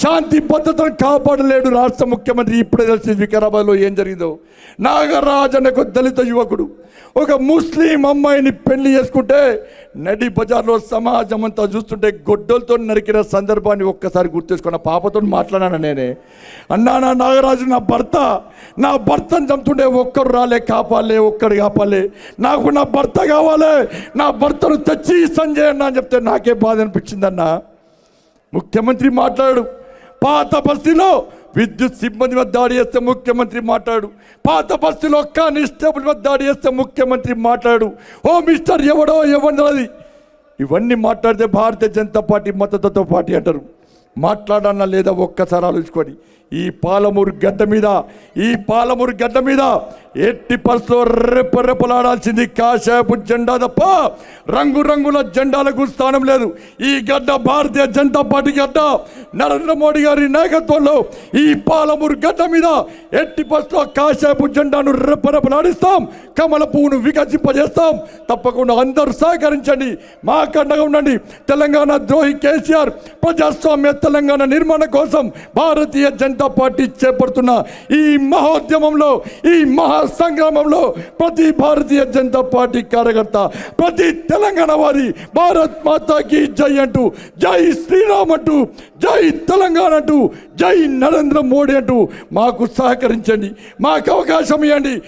శాంతి భద్రతను కాపాడలేడు రాష్ట్ర ముఖ్యమంత్రి. ఇప్పుడే తెలిసి వికారాబాద్లో ఏం జరిగిందో. నాగరాజ్ అనే ఒక దళిత యువకుడు. ఒక ముస్లిం అమ్మాయిని పెళ్ళి చేసుకుంటే నడి బజార్లో సమాజం అంతా చూస్తుంటే గొడ్డలతో నరికిన సందర్భాన్ని ఒక్కసారి గుర్తేసుకున్న పాపతో మాట్లాడాను నేనే. అన్నా నా నాగరాజు నా భర్త. నా భర్తను చంపుతుంటే ఒక్కరు రాలే కాపాలే ఒక్కడు కాపాలే నాకు నా భర్త కావాలి నా భర్తను తెచ్చి సంజయ్ అన్న అని చెప్తే నాకే బాధ అనిపించిందన్నా ముఖ్యమంత్రి మాట్లాడు పాత బస్తీలో విద్యుత్ సిబ్బంది మీద దాడి చేస్తే ముఖ్యమంత్రి మాట్లాడు. పాత బస్తీలో కానిస్టేబుల్ మీద దాడి చేస్తే ముఖ్యమంత్రి మాట్లాడు. ఓ మిస్టర్ ఎవడో ఎవరినది ఇవన్నీ మాట్లాడితే భారతీయ జనతా పార్టీ మద్దతుతో పార్టీ అంటారు. మాట్లాడన్నా లేదా ఒక్కసారి ఆలోచుకొని ఈ పాలమూరు గడ్డ మీద ఈ పాలమూరు గడ్డ మీద ఎట్టి పరిస్థితుల్లో రెప్ప రెప్పలాడాల్సింది కాషాయపు జెండా తప్ప రంగురంగుల జెండాలకు స్థానం లేదు. ఈ గడ్డ భారతీయ జనతా పార్టీ గడ్డ. నరేంద్ర మోడీ గారి నాయకత్వంలో ఈ పాలమూరు గడ్డ మీద ఎట్టి పరిస్థితుల్లో కాషాయపు జెండాను రెప్పరెప్పలాడిస్తాం కమల పువ్వును వికసింపజేస్తాం. తప్పకుండా అందరూ సహకరించండి. మా కండగా ఉండండి. తెలంగాణ ద్రోహి కేసీఆర్ ప్రజాస్వామ్య తెలంగాణ నిర్మాణం కోసం భారతీయ జనతా పార్టీ చేపడుతున్న ఈ మహోద్యమంలో ఈ మహా సంగ్రామంలో ప్రతి భారతీయ జనతా పార్టీ కార్యకర్త ప్రతి తెలంగాణ వారి భారత్ మాతాకి జై అంటూ జై శ్రీరామ్ అంటూ జై తెలంగాణ అంటూ జై నరేంద్ర మోడీ అంటూ మాకు సహకరించండి. మాకు అవకాశం ఇవ్వండి.